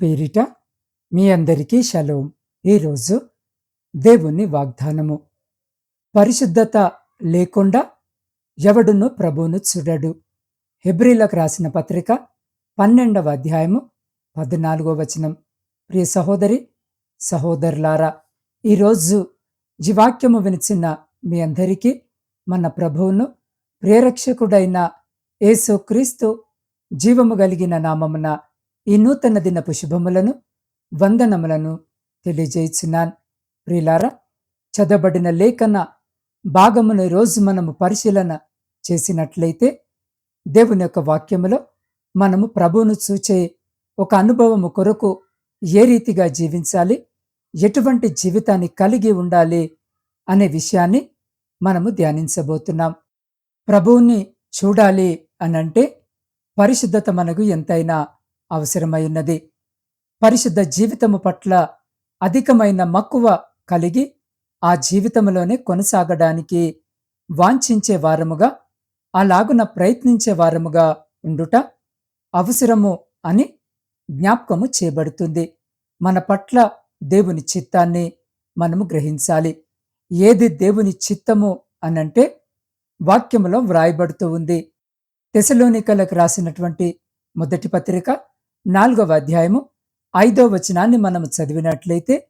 పేరిట మీ అందరికీ షలోం. ఈరోజు దేవుని వాగ్దానము. పరిశుద్ధత లేకుండా ఎవడును ప్రభువును చూడడు. హెబ్రిలకు రాసిన పత్రిక పన్నెండవ అధ్యాయము పద్నాలుగో వచనం. ప్రియ సహోదరి సహోదరులారా ఈరోజు జీవాక్యము వినిచిన మీ అందరికీ మన ప్రభువును ప్రేరక్షకుడైన యేసుక్రీస్తు జీవము కలిగిన నామమున ఈ నూతన దినపు శుభములను వందనములను తెలియజేయుచున్నాను. ప్రియులారా చదబడిన లేఖన భాగమును రోజు మనము పరిశీలన చేసినట్లయితే దేవుని యొక్క వాక్యములో మనము ప్రభువును చూచే ఒక అనుభవము కొరకు ఏ రీతిగా జీవించాలి ఎటువంటి జీవితాన్ని కలిగి ఉండాలి అనే విషయాన్ని మనము ధ్యానించబోతున్నాం. ప్రభువుని చూడాలి అనంటే పరిశుద్ధత మనకు ఎంతైనా అవసరమైనది. పరిశుద్ధ జీవితము పట్ల అధికమైన మక్కువ కలిగి ఆ జీవితంలోనే కొనసాగడానికి వాంఛించే వారముగా అలాగున ప్రయత్నించే వారముగా ఉండుట అవసరము అని జ్ఞాపకము చేయబడుతుంది. మన పట్ల దేవుని చిత్తాన్ని మనము గ్రహించాలి. ఏది దేవుని చిత్తము అనంటే వాక్యములో వ్రాయబడుతూ ఉంది. తెసలోనికలకు రాసినటువంటి మొదటి పత్రిక నాలుగవ అధ్యాయము ఐదో వచనాన్ని మనం చదివినట్లయితే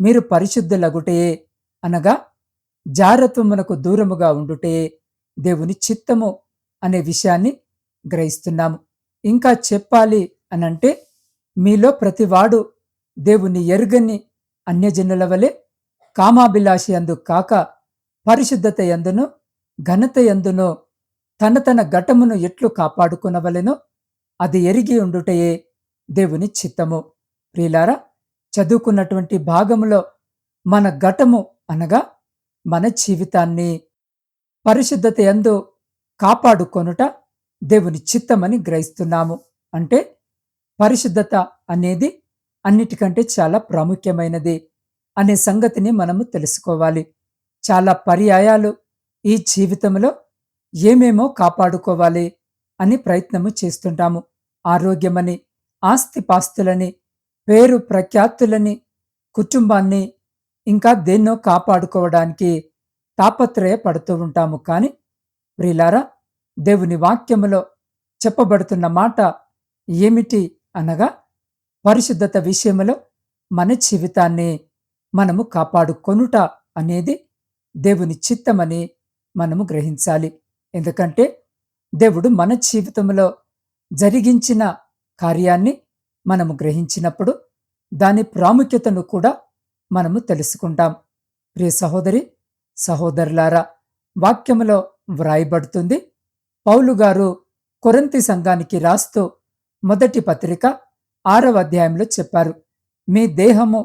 మీరు పరిశుద్ధులగుటే అనగా జారత్వమునకు దూరముగా ఉండుటే దేవుని చిత్తము అనే విషయాన్ని గ్రహిస్తున్నాము. ఇంకా చెప్పాలి అనంటే మీలో ప్రతివాడు దేవుని ఎరుగని అన్యజనుల వలె కామాభిలాషి అందు కాక పరిశుద్ధత ఎందునో ఘనత ఎందునో తన తన ఘటమును ఎట్లు కాపాడుకునవలెనో అది ఎరిగి ఉండుటయే దేవుని చిత్తము. ప్రియులారా చదువుకున్నటువంటి భాగంలో మన ఘటము అనగా మన జీవితాన్ని పరిశుద్ధత ఎందు కాపాడుకొనుట దేవుని చిత్తమని గ్రహిస్తున్నాము. అంటే పరిశుద్ధత అనేది అన్నిటికంటే చాలా ప్రాముఖ్యమైనది అనే సంగతిని మనము తెలుసుకోవాలి. చాలా పర్యాయాలు ఈ జీవితంలో ఏమేమో కాపాడుకోవాలి అని ప్రయత్నము చేస్తుంటాము. ఆరోగ్యమని ఆస్తిపాస్తులని పేరు ప్రఖ్యాతులని కుటుంబాన్ని ఇంకా దేన్నో కాపాడుకోవడానికి తాపత్రయ పడుతూ ఉంటాము. కానీ ప్రిలారా దేవుని వాక్యములో చెప్పబడుతున్న మాట ఏమిటి అనగా పరిశుద్ధత విషయములో మన జీవితాన్ని మనము కాపాడుకొనుట అనేది దేవుని చిత్తమని మనము గ్రహించాలి. ఎందుకంటే దేవుడు మన జీవితంలో జరిగించిన కార్యాన్ని మనము గ్రహించినప్పుడు దాని ప్రాముఖ్యతను కూడా మనము తెలుసుకుంటాం. ప్రియ సహోదరి సహోదరులారా వాక్యములో వ్రాయబడుతుంది పౌలు గారు కొరంతి సంఘానికి రాస్తూ మొదటి పత్రిక ఆరవ అధ్యాయంలో చెప్పారు మీ దేహము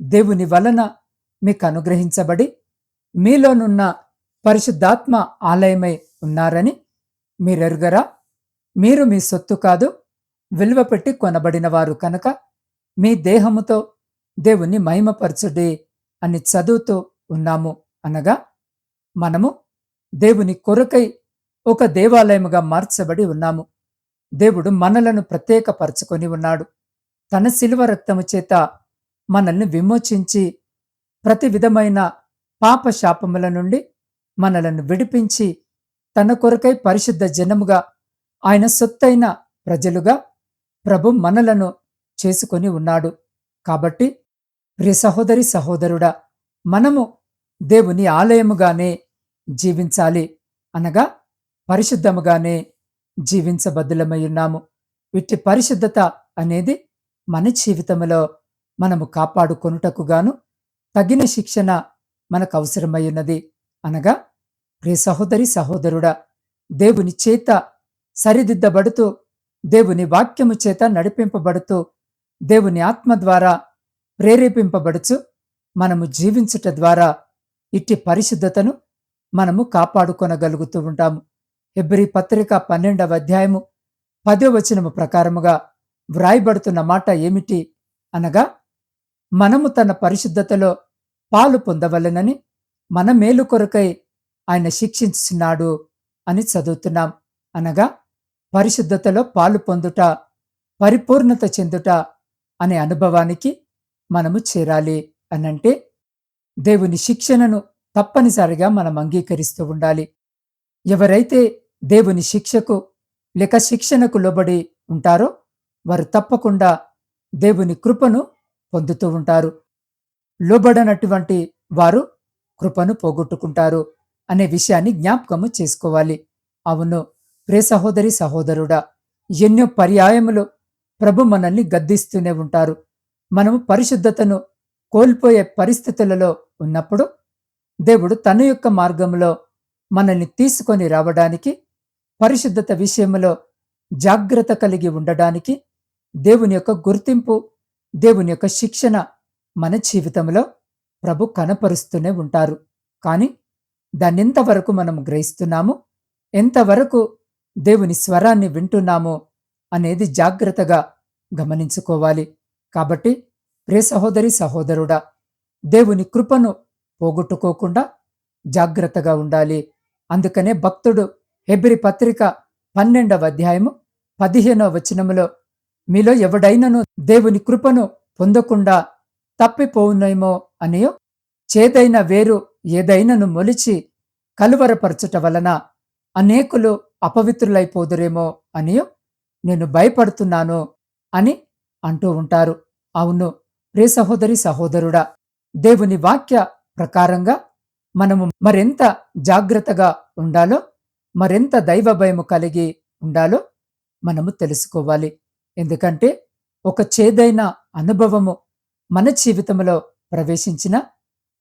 దేవుని వలన మీకు అనుగ్రహించబడి మీలోనున్న పరిశుద్ధాత్మ ఆలయమై ఉన్నారని మీరెరుగరా? మీరు మీ సొత్తు కాదు విలువ పెట్టి కొనబడినవారు కనుక మీ దేహముతో దేవుణ్ణి మహిమపరచుడి అని చదువుతూ ఉన్నాము అనగా మనము దేవుని కొరకై ఒక దేవాలయముగా మార్చబడి ఉన్నాము. దేవుడు మనలను ప్రత్యేకపరచుకొని ఉన్నాడు. తన శిలువ రక్తము చేత మనల్ని విమోచించి ప్రతి విధమైన పాప శాపముల నుండి మనలను విడిపించి తన కొరకై పరిశుద్ధ జనముగా ఆయన సొత్తైన ప్రజలుగా ప్రభు మనలను చేసుకొని ఉన్నాడు. కాబట్టి ప్రియ సహోదరి సహోదరుడా మనము దేవుని ఆలయముగానే జీవించాలి అనగా పరిశుద్ధముగానే జీవించబద్దులమై ఉన్నాము. వీటి పరిశుద్ధత అనేది మన జీవితంలో మనము కాపాడుకొనుటకుగాను తగిన శిక్షణ మనకు అవసరమై ఉన్నది. అనగా ప్రియ సహోదరి సహోదరుడా దేవుని చేత సరిదిద్దబడుతూ దేవుని వాక్యము చేత నడిపింపబడుతూ దేవుని ఆత్మ ద్వారా ప్రేరేపింపబడుచు మనము జీవించుట ద్వారా ఇట్టి పరిశుద్ధతను మనము కాపాడుకొనగలుగుతూ ఉంటాము. ఎబ్రి పత్రిక పన్నెండవ అధ్యాయము పదో వచనము ప్రకారముగా వ్రాయబడుతున్న మాట ఏమిటి అనగా మనము తన పరిశుద్ధతలో పాలు పొందవలెనని మన మేలు కొరకై ఆయన శిక్షించున్నాడు అని చదువుతున్నాం. అనగా పరిశుద్ధతలో పాలు పొందుట పరిపూర్ణత చెందుట అనే అనుభవానికి మనము చేరాలి అనంటే దేవుని శిక్షణను తప్పనిసరిగా మనం అంగీకరిస్తూ ఉండాలి. ఎవరైతే దేవుని శిక్షకు లేక శిక్షణకు లోబడి ఉంటారో వారు తప్పకుండా దేవుని కృపను పొందుతూ ఉంటారు. లోబడనటువంటి వారు కృపను పోగొట్టుకుంటారు అనే విషయాన్ని జ్ఞాపకము చేసుకోవాలి. అవును ప్రే సహోదరి సహోదరుడా ఎన్నో పర్యాయములు ప్రభు మనల్ని గద్దిస్తూనే ఉంటారు. మనము పరిశుద్ధతను కోల్పోయే పరిస్థితులలో ఉన్నప్పుడు దేవుడు తన యొక్క మార్గంలో మనల్ని తీసుకొని రావడానికి పరిశుద్ధత విషయంలో జాగ్రత్త కలిగి ఉండడానికి దేవుని యొక్క గుర్తింపు దేవుని యొక్క శిక్షణ మన జీవితంలో ప్రభు కనపరుస్తూనే ఉంటారు. కానీ దాన్నింతవరకు మనం గ్రహిస్తున్నాము? ఎంతవరకు దేవుని స్వరాన్ని వింటున్నామో అనేది జాగ్రత్తగా గమనించుకోవాలి. కాబట్టి ప్రే సహోదరి సహోదరుడా దేవుని కృపను పోగొట్టుకోకుండా జాగ్రత్తగా ఉండాలి. అందుకనే భక్తుడు హెబ్రి పత్రిక పన్నెండవ అధ్యాయము పదిహేనవ వచనములో మీలో ఎవడైనను దేవుని కృపను పొందకుండా తప్పిపోవునేమో అనియో చేదైన వేరు ఏదైనను మొలిచి కలువరపరచుట వలన అనేకులు అపవిత్రులైపోదురేమో అనియో నేను భయపడుతున్నాను అని అంటూ ఉంటారు. అవును ప్రే సహోదరి సహోదరుడా దేవుని వాక్య ప్రకారంగా మనము మరెంత జాగ్రత్తగా ఉండాలో మరెంత దైవ భయము కలిగి ఉండాలో మనము తెలుసుకోవాలి. ఎందుకంటే ఒక చేదైన అనుభవము మన జీవితంలో ప్రవేశించిన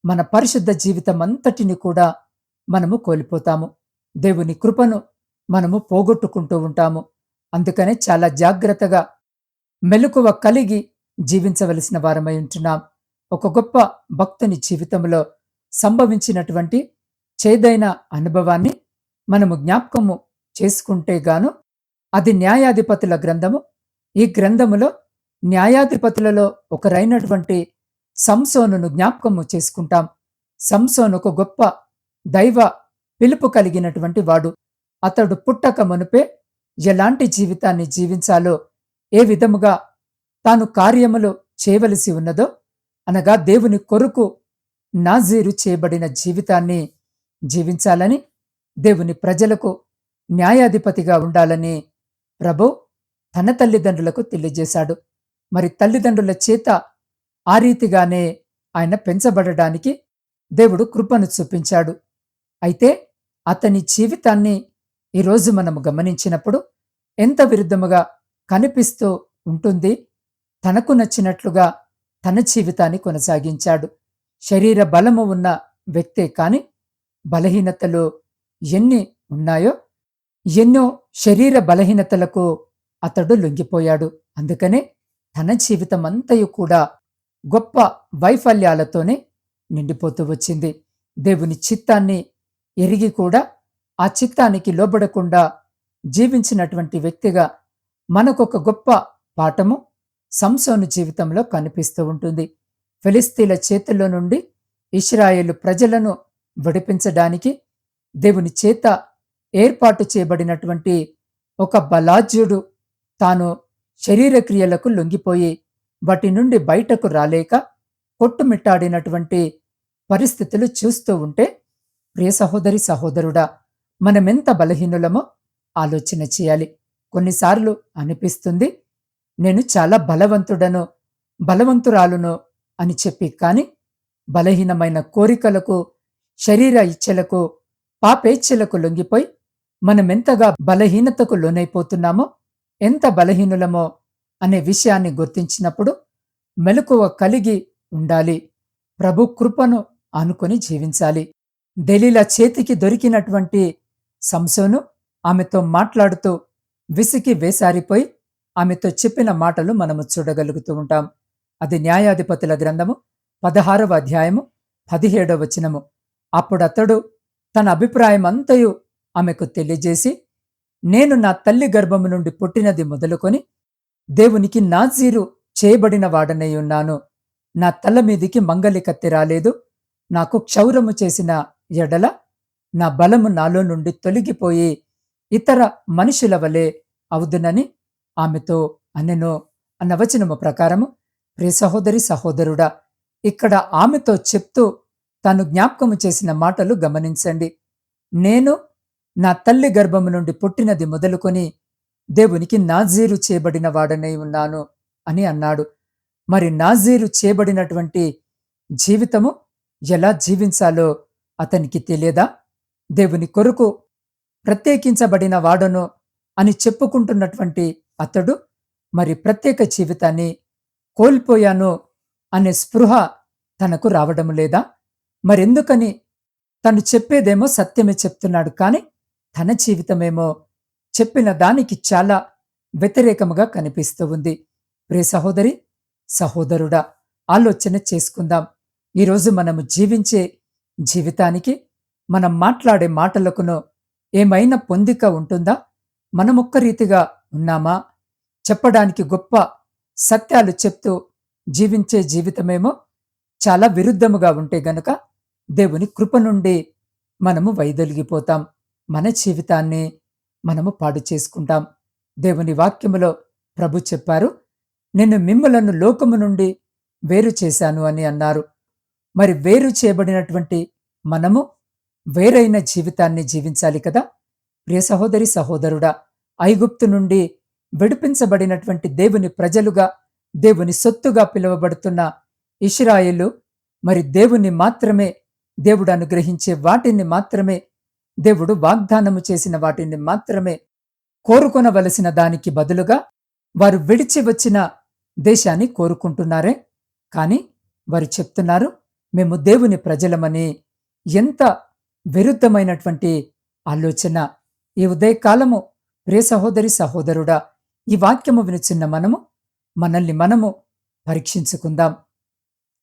మన పరిశుద్ధ జీవితం అంతటిని కూడా మనము కోల్పోతాము. దేవుని కృపను మనము పోగొట్టుకుంటూ ఉంటాము. అందుకనే చాలా జాగ్రత్తగా మెలకువ కలిగి జీవించవలసిన వారమై ఉంటున్నాం. ఒక గొప్ప భక్తుని జీవితంలో సంభవించినటువంటి చేదైన అనుభవాన్ని మనము జ్ఞాపకము చేసుకుంటే గాను అది న్యాయాధిపతుల గ్రంథము. ఈ గ్రంథములో న్యాయాధిపతులలో ఒకరైనటువంటి సంసోనును జ్ఞాపకము చేసుకుంటాం. సంసోను ఒక గొప్ప దైవ పిలుపు కలిగినటువంటి వాడు. అతడు పుట్టక మునుపే ఎలాంటి జీవితాన్ని జీవించాలో ఏ విధముగా తాను కార్యములు చేయవలసి ఉన్నదో అనగా దేవుని కొరకు నాజీరు చేయబడిన జీవితాన్ని జీవించాలని దేవుని ప్రజలకు న్యాయాధిపతిగా ఉండాలని ప్రభు తన తల్లిదండ్రులకు తెలియజేశాడు. మరి తల్లిదండ్రుల చేత ఆ రీతిగానే ఆయన పెంచబడడానికి దేవుడు కృపను చూపించాడు. అయితే అతని జీవితాన్ని ఈరోజు మనము గమనించినప్పుడు ఎంత విరుద్ధముగా కనిపిస్తూ ఉంటుంది. తనకు నచ్చినట్లుగా తన జీవితాన్ని కొనసాగించాడు. శరీర బలము ఉన్న వ్యక్తే కాని బలహీనతలు ఎన్ని ఉన్నాయో ఎన్నో శరీర బలహీనతలకు అతడు లొంగిపోయాడు. అందుకనే తన జీవితం అంతయు కూడా గొప్ప వైఫల్యాలతోనే నిండిపోతూ వచ్చింది. దేవుని చిత్తాన్ని ఎరిగి కూడా ఆ చిత్తానికి లోబడకుండా జీవించినటువంటి వ్యక్తిగా మనకొక గొప్ప పాఠము సంసోను జీవితంలో కనిపిస్తూ ఉంటుంది. ఫిలిస్తీన్ల చేతుల్లో నుండి ఇస్రాయేలు ప్రజలను విడిపించడానికి దేవుని చేత ఏర్పాటు చేయబడినటువంటి ఒక బలాజ్యుడు తాను శరీర క్రియలకు లొంగిపోయి వాటి నుండి బయటకు రాలేక కొట్టుమిట్టాడినటువంటి పరిస్థితులు చూస్తూ ఉంటే ప్రియ సహోదరి సహోదరుడా మనమెంత బలహీనులమో ఆలోచన చేయాలి. కొన్నిసార్లు అనిపిస్తుంది నేను చాలా బలవంతుడను బలవంతురాలును అని చెప్పి కాని బలహీనమైన కోరికలకు శరీర ఇచ్ఛలకు పాపేచ్ఛలకు లొంగిపోయి మనమెంతగా బలహీనతకు లోనైపోతున్నామో ఎంత బలహీనులమో అనే విషయాన్ని గుర్తించినప్పుడు మెలకువ కలిగి ఉండాలి. ప్రభు కృపను ఆనుకొని జీవించాలి. దెలీల చేతికి దొరికినటువంటి సంసోను ఆమెతో మాట్లాడుతూ విసికి వేసారిపోయి ఆమెతో చెప్పిన మాటలు మనము చూడగలుగుతూ ఉంటాం. అది న్యాయాధిపతుల గ్రంథము పదహారవ అధ్యాయము పదిహేడవ వచనము. అప్పుడతడు తన అభిప్రాయం అంతయు ఆమెకు తెలియజేసి నేను నా తల్లి గర్భము నుండి పుట్టినది మొదలుకొని దేవునికి నాజీరు చేయబడిన వాడనై ఉన్నాను. నా తల మీదికి మంగలి కత్తి రాలేదు. నాకు క్షౌరము చేసిన ఎడల నా బలము నాలో నుండి తొలగిపోయి ఇతర మనుషుల వలె అవుదునని ఆమెతో అనెను అన్న వచనము ప్రకారము ప్రియ సహోదరి సహోదరుడా ఇక్కడ ఆమెతో చెప్తూ తాను జ్ఞాపకము చేసిన మాటలు గమనించండి. నేను నా తల్లి గర్భము నుండి పుట్టినది మొదలుకొని దేవునికి నాజీరు చేయబడిన వాడనై ఉన్నాను అని అన్నాడు. మరి నాజీరు చేయబడినటువంటి జీవితము ఎలా జీవించాలో అతనికి తెలియదా? దేవుని కొరకు ప్రత్యేకించబడిన వాడను అని చెప్పుకుంటున్నటువంటి అతడు మరి ప్రత్యేక జీవితాన్ని కోల్పోయాను అనే స్పృహ తనకు రావడం లేదా? మరెందుకని తను చెప్పేదేమో సత్యమే చెప్తున్నాడు కానీ తన జీవితమేమో చెప్పిన దానికి చాలా వ్యతిరేకముగా కనిపిస్తూ ఉంది. ప్రే సహోదరి సహోదరుడా ఆలోచన చేసుకుందాం. ఈరోజు మనము జీవించే జీవితానికి మనం మాట్లాడే మాటలకును ఏమైనా పొందిక ఉంటుందా? మనమొక్క రీతిగా ఉన్నామా? చెప్పడానికి గొప్ప సత్యాలు చెప్తూ జీవించే జీవితమేమో చాలా విరుద్ధముగా ఉంటే గనుక దేవుని కృప నుండి మనము వైదొలిగిపోతాం. మన జీవితాన్ని మనము పాడు చేసుకుంటాం. దేవుని వాక్యములో ప్రభు చెప్పారు నేను మిమ్మలను లోకము నుండి వేరు చేశాను అని అన్నారు. మరి వేరు చేయబడినటువంటి మనము వేరైన జీవితాన్ని జీవించాలి కదా? ప్రియ సహోదరి సహోదరుడా ఐగుప్తు నుండి విడిపించబడినటువంటి దేవుని ప్రజలుగా దేవుని సొత్తుగా పిలువబడుతున్న ఇష్రాయేలు మరి దేవుని మాత్రమే దేవుడు అనుగ్రహించే వాటిని మాత్రమే దేవుడు వాగ్దానము చేసిన వాటిని మాత్రమే కోరుకొనవలసిన దానికి బదులుగా వారు విడిచి వచ్చిన దేశాన్ని కోరుకుంటున్నారే? కాని వారు చెప్తున్నారు మేము దేవుని ప్రజలమని ఎంత విరుద్ధమైనటువంటి ఆలోచన. ఈ ఉదయకాలము ప్రియ సహోదరి సహోదరుడా ఈ వాక్యము వినుచున్న మనము మనల్ని మనము పరీక్షించుకుందాం.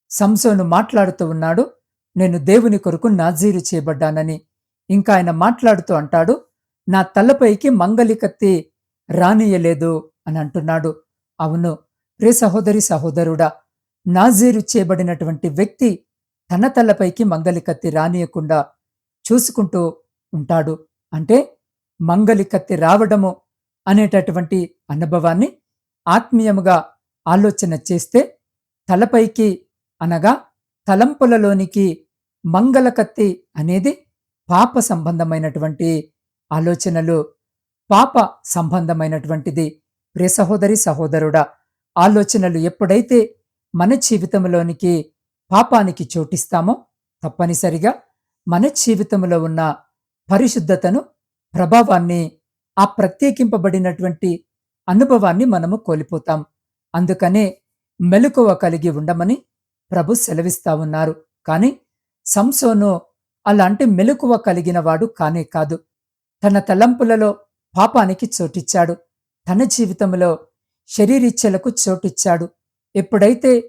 సంసోను మాట్లాడుతూ ఉన్నాడు నేను దేవుని కొరకు నాజీరు చేయబడ్డానని. ఇంకా ఆయన మాట్లాడుతూ అంటాడు నా తలపైకి మంగలి కత్తి రానియలేదు అని అంటున్నాడు. అవును రే సహోదరి సహోదరుడా నాజీరు చేయబడినటువంటి వ్యక్తి తన తలపైకి మంగలి కత్తి రానియకుండా చూసుకుంటూ ఉంటాడు. అంటే మంగలి కత్తి రావడము అనేటటువంటి అనుభవాన్ని ఆత్మీయముగా ఆలోచన చేస్తే తలపైకి అనగా తలంపులలోనికి మంగళకత్తి అనేది పాప సంబంధమైనటువంటి ఆలోచనలు పాప సంబంధమైనటువంటిది. ప్రియ సహోదరి సహోదరుడా ఆలోచనలు ఎప్పుడైతే మన జీవితంలోనికి పాపానికి చోటిస్తామో తప్పనిసరిగా మన జీవితంలో ఉన్న పరిశుద్ధతను ప్రభావాన్ని ఆ ప్రత్యేకింపబడినటువంటి అనుభవాన్ని మనము కోల్పోతాం. అందుకనే మెలకువ కలిగి ఉండమని ప్రభు సెలవిస్తా ఉన్నారు. కాని సంసోను అలాంటి మెలకువ కలిగిన వాడు కానే కాదు. తన తలంపులలో పాపానికి చోటిచ్చాడు. తన జీవితంలో శరీరిచ్చలకు చోటిచ్చాడు. ఎప్పుడైతే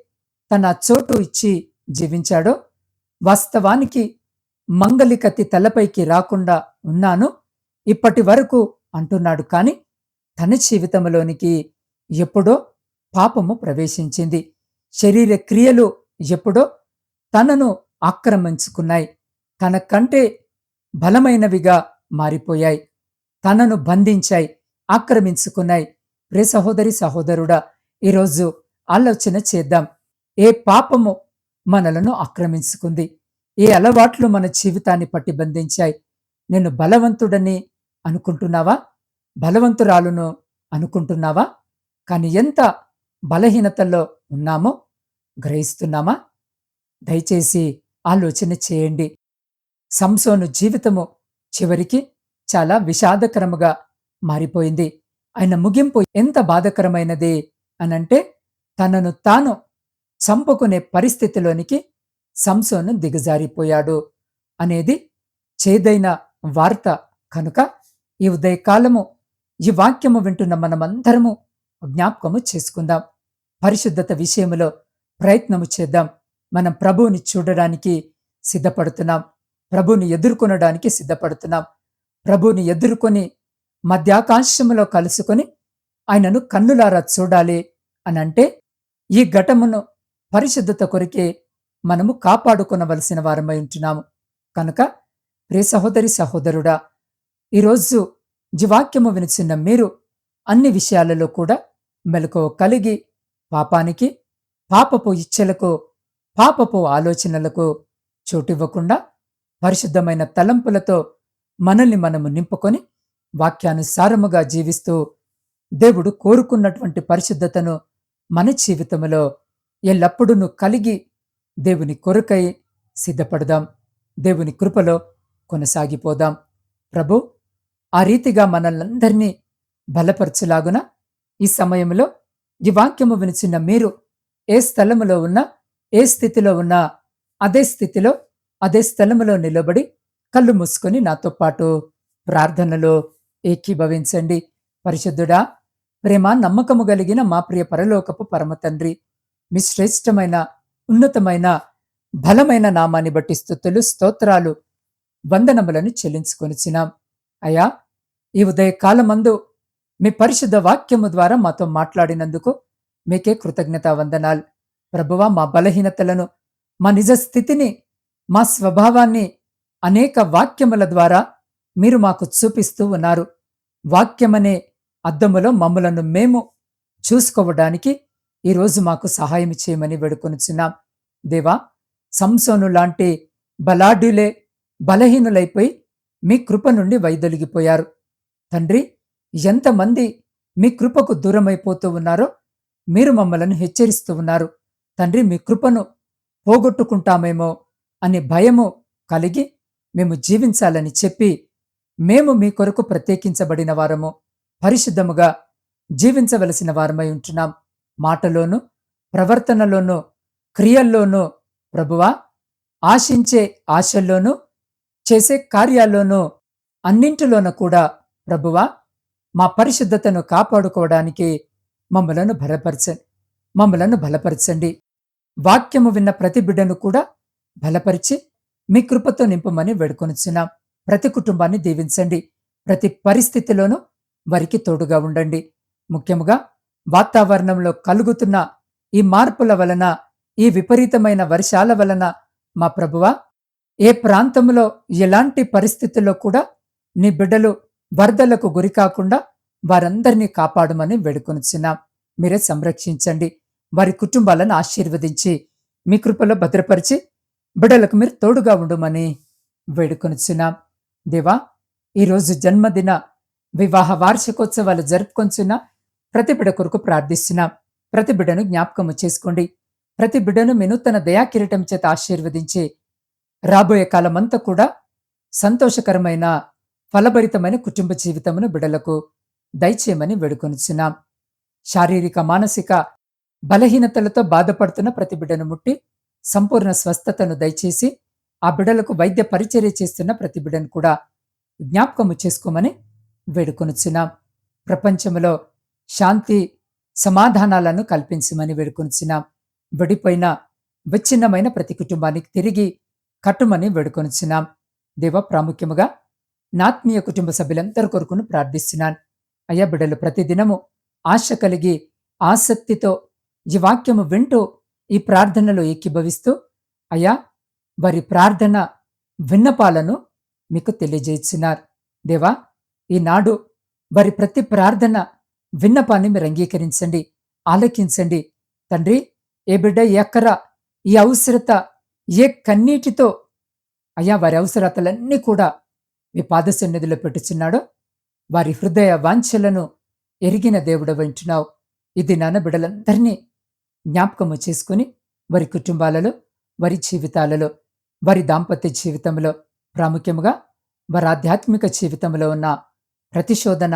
తన చోటు ఇచ్చి జీవించాడో వాస్తవానికి మంగలికత్తి తలపైకి రాకుండా ఉన్నాను. ఇప్పటి వరకు అంటున్నాడు కాని తన జీవితంలోనికి ఎప్పుడో పాపము ప్రవేశించింది. శరీర క్రియలు ఎప్పుడో తనను ఆక్రమించుకున్నాయి. తన కంటే బలమైనవిగా మారిపోయాయి. తనను బంధించాయి ఆక్రమించుకున్నాయి. ప్రే సహోదరి సహోదరుడా ఈరోజు ఆలోచన చేద్దాం. ఏ పాపము మనలను ఆక్రమించుకుంది? ఏ అలవాట్లు మన జీవితాన్ని పట్టిబంధించాయి నేను బలవంతుడని అనుకుంటున్నావా? బలవంతురాలును అనుకుంటున్నావా? కానీ ఎంత బలహీనతల్లో ఉన్నామో గ్రహిస్తున్నామా? దయచేసి ఆలోచన చేయండి. సంసోను జీవితము చివరికి చాలా విషాదకరముగా మారిపోయింది. ఆయన ముగింపు ఎంత బాధకరమైనది అనంటే తనను తాను చంపుకునే పరిస్థితిలోనికి సంసోను దిగజారిపోయాడు. అనేది చేదైన వార్త కనుక ఈ ఉదయకాలము ఈ వాక్యము వింటున్న మనమందరము జ్ఞాపకము చేసుకుందాం. పరిశుద్ధత విషయములో ప్రయత్నము చేద్దాం. మనం ప్రభువుని చూడడానికి సిద్ధపడుతున్నాం. ప్రభుని ఎదుర్కొనడానికి సిద్ధపడుతున్నాం. ప్రభుని ఎదుర్కొని మధ్యాకాశములో కలుసుకొని ఆయనను కన్నులారా చూడాలి అనంటే ఈ ఘటమును పరిశుద్ధత కొరికే మనము కాపాడుకొనవలసిన వారమై ఉంటున్నాము. కనుక ప్రే సహోదరి సహోదరుడా ఈరోజు జీవాక్యము వినిచిన్న మీరు అన్ని విషయాలలో కూడా మెలకువ కలిగి పాపానికి పాపపు ఇచ్చలకు పాపపు ఆలోచనలకు చోటివ్వకుండా పరిశుద్ధమైన తలంపులతో మనల్ని మనము నింపుకొని వాక్యానుసారముగా జీవిస్తూ దేవుడు కోరుకున్నటువంటి పరిశుద్ధతను మన జీవితంలో ఎల్లప్పుడూ కలిగి దేవుని కొరకై సిద్ధపడదాం. దేవుని కృపలో కొనసాగిపోదాం. ప్రభు ఆ రీతిగా మనల్నందరినీ బలపరచులాగున ఈ సమయంలో ఈ వాక్యము వినిచిన మీరు ఏ స్థలములో ఉన్నా ఏ స్థితిలో ఉన్నా అదే స్థితిలో అదే స్థలములో నిలబడి కళ్ళు మూసుకొని నాతో పాటు ప్రార్థనలో ఏకీభవించండి. పరిశుద్ధుడా ప్రేమ నమ్మకము కలిగిన మా ప్రియ పరలోకపు పరమ తండ్రి మీ శ్రేష్టమైన ఉన్నతమైన బలమైన నామాన్ని బట్టి స్థుతులు స్తోత్రాలు వందనములను చెల్లించుకొనిచినాం అయా ఈ ఉదయకాలమందు మీ పరిశుద్ధ వాక్యము ద్వారా మాతో మాట్లాడినందుకు మీకే కృతజ్ఞత వందనాలు ప్రభువా మా బలహీనతలను మా నిజ స్థితిని మా స్వభావాన్ని అనేక వాక్యముల ద్వారా మీరు మాకు చూపిస్తూ ఉన్నారు. వాక్యమనే అద్దములో మమ్మలను మేము చూసుకోవడానికి ఈరోజు మాకు సహాయం చేయమని వేడుకొనుచున్నాం. దేవా సంసోను లాంటి బలాఢ్యులే బలహీనులైపోయి మీ కృప నుండి వైదొలిగిపోయారు. తండ్రి ఎంతమంది మీ కృపకు దూరమైపోతూ ఉన్నారో మీరు మమ్మలను హెచ్చరిస్తూ ఉన్నారు. తండ్రి మీ కృపను పోగొట్టుకుంటామేమో అనే భయము కలిగి మేము జీవించాలని చెప్పి మేము మీ కొరకు ప్రత్యేకించబడిన వారము పరిశుద్ధముగా జీవించవలసిన వారమై ఉంటున్నాం. మాటలోనూ ప్రవర్తనలోనూ క్రియల్లోనూ ప్రభువా ఆశించే ఆశల్లోనూ చేసే కార్యాల్లోనూ అన్నింటిలోనూ కూడా ప్రభువా మా పరిశుద్ధతను కాపాడుకోవడానికి మమ్మలను బలపరచండి మమ్మలను బలపరచండి. వాక్యము విన్న ప్రతి బిడ్డను కూడా బలపరిచి మీ కృపతో నింపమని వేడుకొనిచ్చున్నాం ప్రతి కుటుంబాన్ని దీవించండి. ప్రతి పరిస్థితిలోనూ వారికి తోడుగా ఉండండి. ముఖ్యముగా వాతావరణంలో కలుగుతున్న ఈ మార్పుల వలన ఈ విపరీతమైన వర్షాల వలన మా ప్రభువా ఏ ప్రాంతంలో ఎలాంటి పరిస్థితుల్లో కూడా నీ బిడ్డలు వరదలకు గురి కాకుండా వారందరినీ కాపాడమని వేడుకొనిచున్నాం. మీరే సంరక్షించండి. వారి కుటుంబాలను ఆశీర్వదించి మీ కృపలో భద్రపరిచి బిడ్డలకు మీరు తోడుగా ఉండమని వేడుకొనిచున్నాం. దేవా ఈరోజు జన్మదిన వివాహ వార్షికోత్సవాలు జరుపుకొంచున్నా ప్రతి బిడ కొరకు ప్రార్థిస్తున్నాం. ప్రతిబిడను జ్ఞాపకము చేసుకోండి. ప్రతి బిడ్డను తన దయాకిరీటం చేత ఆశీర్వదించి. రాబోయే కాలమంతా కూడా సంతోషకరమైన ఫలభరితమైన కుటుంబ జీవితమును బిడలకు దయచేయమని వేడుకొనిచున్నాం. శారీరక మానసిక బలహీనతలతో బాధపడుతున్న ప్రతి బిడ్డను ముట్టి సంపూర్ణ స్వస్థతను దయచేసి ఆ బిడలకు వైద్య పరిచర్య చేస్తున్న ప్రతి బిడ్డను కూడా జ్ఞాపకము చేసుకోమని వేడుకొనుచున్నాం. ప్రపంచంలో శాంతి సమాధానాలను కల్పించమని వేడుకొనిచున్నాం విడిపోయిన విచ్ఛిన్నమైన ప్రతి కుటుంబానికి తిరిగి కట్టుమని వేడుకొనిచున్నాం దేవ ప్రాముఖ్యముగా నాత్మీయ కుటుంబ సభ్యులందరి కొరకును ప్రార్థిస్తున్నాను. అయ్యా బిడ్డలు ప్రతిదినము ఆశ కలిగి ఆసక్తితో ఈ వాక్యము వింటూ ఈ ప్రార్థనలో ఏకీభవిస్తూ అయ్యా వారి ప్రార్థన విన్నపాలను మీకు తెలియజేస్తున్నారు దేవా ఈనాడు వారి ప్రతి ప్రార్థన విన్నపాన్ని మీరు అంగీకరించండి ఆలకించండి. తండ్రి ఏ బిడ్డ ఎక్కర ఈ అవసరత ఏ కన్నీటితో అయ్యా వారి అవసరతలన్నీ కూడా మీ పాద సన్నిధిలో పెట్టుచున్నాడో వారి హృదయ వాంఛలను ఎరిగిన దేవుడు వింటున్నావు ఇది నాన్న బిడ్డలందరినీ జ్ఞాపకము చేసుకుని వారి కుటుంబాలలో వారి జీవితాలలో వారి దాంపత్య జీవితంలో ప్రాముఖ్యముగా వారి ఆధ్యాత్మిక జీవితంలో ఉన్న ప్రతిశోధన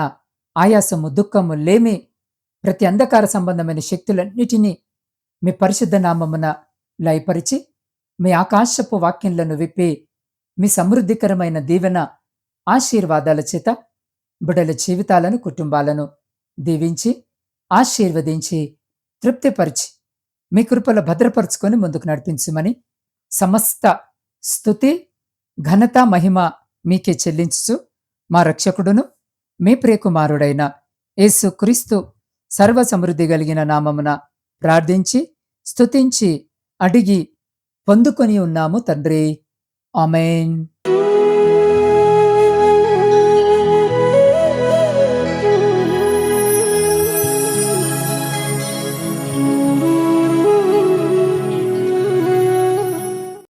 ఆయాసము దుఃఖము లేమి ప్రతి అంధకార సంబంధమైన శక్తులన్నిటినీ మీ పరిశుద్ధ నామమున లయపరిచి మీ ఆకాశపు వాక్యంలను విప్పి మీ సమృద్ధికరమైన దీవెన ఆశీర్వాదాల చేత బిడల జీవితాలను కుటుంబాలను దీవించి ఆశీర్వదించి తృప్తిపరిచి మీ కృపల భద్రపరుచుకొని ముందుకు నడిపించమని సమస్త స్థుతి ఘనత మహిమ మీకే చెల్లించుచు మా రక్షకుడును మీ ప్రియకుమారుడైన యేసు క్రీస్తు సర్వ సమృద్ధి కలిగిన నామమున ప్రార్థించి స్తుతించి అడిగి పొందుకొని ఉన్నాము తండ్రి. ఆమెన్.